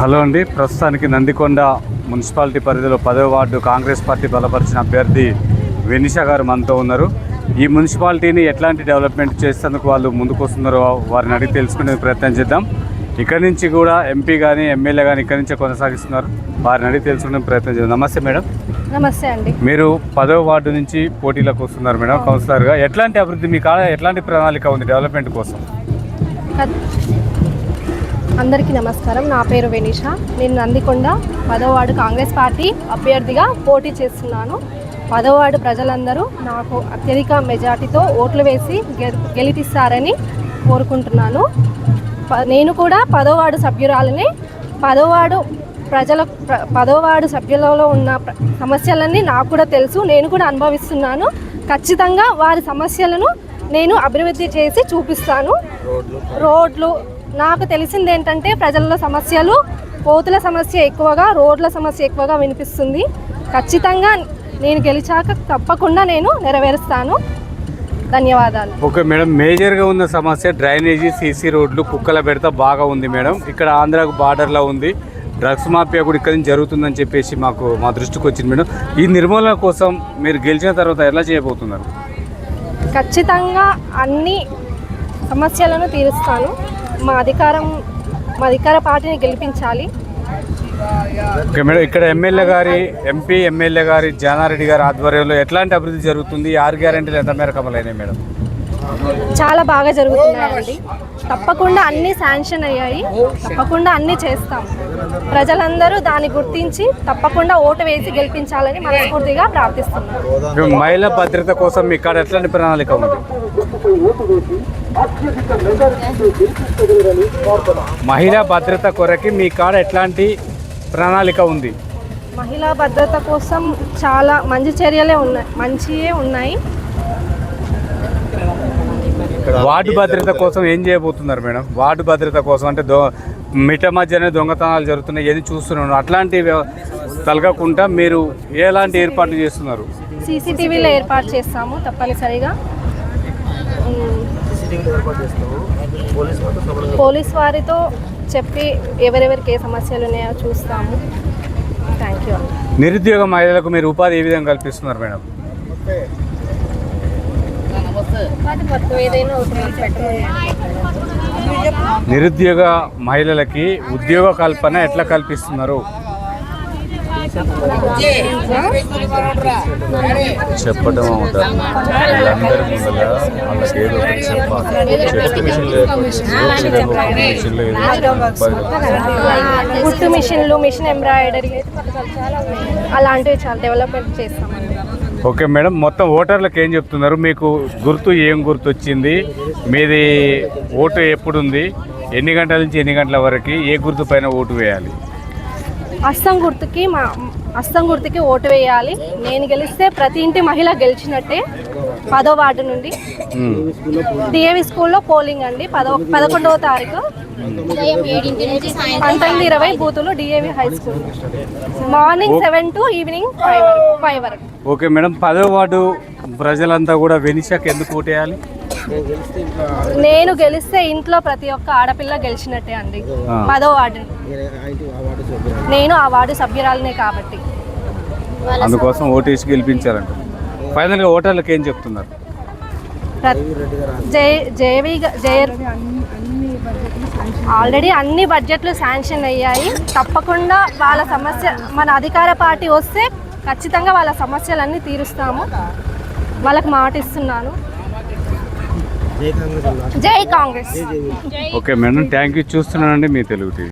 Hello అండి. ప్రస్తుతానికి Nandikonda municipality పరిధిలో పదవ వార్డు కాంగ్రెస్ పార్టీ బలపరిచిన అభ్యర్థి వెనిషా గారు మనతో ఉన్నారు. ఈ మున్సిపాలిటీని ఎట్లాంటి డెవలప్మెంట్ చేసేందుకు వాళ్ళు ముందుకు వస్తున్నారో వారిని అడిగి తెలుసుకునే ప్రయత్నం చేద్దాం. ఇక్కడి నుంచి కూడా ఎంపీ కానీ ఎమ్మెల్యే కానీ ఇక్కడి నుంచే కొనసాగిస్తున్నారు. వారిని అడిగి తెలుసుకునే ప్రయత్నం చేద్దాం. నమస్తే మేడం. నమస్తే అండి. మీరు పదవ వార్డు నుంచి పోటీలకు వస్తున్నారు మేడం కౌన్సిలర్గా. ఎట్లాంటి అభివృద్ధి మీ కాడ ఎట్లాంటి ప్రణాళిక ఉంది డెవలప్మెంట్ కోసం? అందరికీ నమస్కారం. నా పేరు వెనిష. నేను నందికొండ పదోవాడు కాంగ్రెస్ పార్టీ అభ్యర్థిగా పోటీ చేస్తున్నాను. పదోవాడు ప్రజలందరూ నాకు అత్యధిక మెజార్టీతో ఓట్లు వేసి గె- గెలిపిస్తారని కోరుకుంటున్నాను. ప- నేను కూడా పదోవాడు సభ్యురాలని. పదోవాడు ప్రజల ప్ర- సభ్యులలో ఉన్న సమస్యలన్నీ నాకు కూడా తెలుసు. నేను కూడా అనుభవిస్తున్నాను. ఖచ్చితంగా వారి సమస్యలను నేను అభివృద్ధి చేసి చూపిస్తాను. రోడ్లు నాకు తెలిసింది ఏంటంటే ప్రజల్లో సమస్యలు కోతుల సమస్య ఎక్కువగా రోడ్ల సమస్య ఎక్కువగా వినిపిస్తుంది. ఖచ్చితంగా నేను గెలిచాక తప్పకుండా నేను నెరవేరుస్తాను. ధన్యవాదాలు. ఓకే మేడం మేజర్గా ఉన్న సమస్య డ్రైనేజీ సీసీ రోడ్లు కుక్కల పెడత బాగా ఉంది మేడం. ఇక్కడ ఆంధ్రాకు బార్డర్లో ఉంది. డ్రగ్స్ మాఫియా కూడా ఇక్కడ నుంచి జరుగుతుందని చెప్పేసి మాకు మా దృష్టికి వచ్చింది మేడం. ఈ నిర్మూలన కోసం మీరు గెలిచిన తర్వాత ఎలా చేయబోతున్నారు? ఖచ్చితంగా అన్ని సమస్యలను తీరుస్తాను. మా అధికారం మా అధికార పార్టీని గెలిపించాలి. ఓకే మేడం ఇక్కడ ఎమ్మెల్యే గారి ఎంపీ ఎమ్మెల్యే గారి జానారెడ్డి గారి ఆధ్వర్యంలో ఎట్లాంటి అభివృద్ధి జరుగుతుంది? ఆరు గ్యారెంటీలు ఎంత మేరకు అమలైనాయి మేడం? చాలా బాగా జరుగుతున్నాయండి. తప్పకుండా అన్ని శాంక్షన్ అయ్యాయి. తప్పకుండా అన్ని చేస్తాం. ప్రజలందరూ దాన్ని గుర్తించి తప్పకుండా ఓటు వేసి గెలిపించాలని మనస్ఫూర్తిగా ప్రార్థిస్తున్నాను మేము మహిళా భద్రత కోసం మీ కాడ ఎట్లాంటి ప్రణాళిక ఉంది? మహిళా భద్రత కొరకి మీ కాడ ఎట్లాంటి ప్రణాళిక ఉంది? మహిళా భద్రత కోసం చాలా మంచి చర్యలే ఉన్నాయి. మంచియే ఉన్నాయి. వార్డు భద్రత కోసం ఏం చేయబోతున్నారు మేడం? వార్డు భద్రత కోసం అంటే దో మిట మధ్యనే దొంగతనాలు జరుగుతున్నాయి ఏది చూస్తున్నాను అట్లాంటి తలగకుండా మీరు ఎలాంటి ఏర్పాట్లు చేస్తున్నారు? సీసీటీవీలో ఏర్పాటు చేస్తాము తప్పనిసరిగా. ఉమ్, పోలీస్ వారితో చెప్పి ఎవరెవరికి ఏ సమస్యలు ఉన్నాయో చూస్తాము. థ్యాంక్ యూ నిరుద్యోగ మహిళలకు మీరు ఉపాధి ఏ విధంగా కల్పిస్తున్నారు మేడం? నిరుద్యోగ మహిళలకి ఉద్యోగ కల్పన ఎట్లా కల్పిస్తున్నారు? చెప్పడం అవుతారు. వీళ్ళందరి ముందర వాళ్ళకి ఏదో ఒకటి చెప్పాలి. చెట్టు మిషన్లు మిషన్లు గుట్టు మిషన్లు మిషన్ ఎంబ్రాయిడరీ అలాంటివి చాలా డెవలప్మెంట్ చేస్తామండి ఓకే మేడం మొత్తం ఓటర్లకు ఏం చెప్తున్నారు? మీకు గుర్తు ఏం గుర్తు వచ్చింది మీది ఓటు ఎప్పుడు ఉంది ఎన్ని గంటల నుంచి ఎన్ని గంటల వరకు ఏ గుర్తు పైన ఓటు వేయాలి? అస్సం గుర్తుకి మా అస్సం గుర్తుకి ఓటు వేయాలి. నేను గెలిస్తే ప్రతి ఇంటి మహిళ గెలిచినట్టే పదో వార్డు నుండి. డిఏవి స్కూల్లో పోలింగ్ అండి పదో పదకొండవ తారీఖు. పంతొమ్మిది ఇరవై బూతులు DAV high school. Morning seven to evening five five వరకు. ఓకే మేడం పదో వార్డు ప్రజలంతా కూడా వెనిషాకి ఎందుకు ఓటేయాలి? నేను గెలిస్తే ఇంట్లో ప్రతి ఒక్క ఆడపిల్ల గెలిచినట్టే అండి. పదో వార్డు. నేను ఆ వార్డు సభ్యురాలనే కాబట్టి. అందుకోసం ఓటేసి గెలిపించాలంట ఫైనల్గా ఓటర్లకు ఏం చెప్తున్నారు? జేవి ఆల్రెడీ అన్ని బడ్జెట్లు శాంక్షన్ అయ్యాయి. తప్పకుండా వాళ్ళ సమస్య మన అధికార పార్టీ వస్తే ఖచ్చితంగా వాళ్ళ సమస్యలన్నీ తీరుస్తాము. వాళ్ళకి మాట ఇస్తున్నాను. జై Congress. Okay madam thank you. చూస్తున్నానండి మీ తెలుగు టీవీ.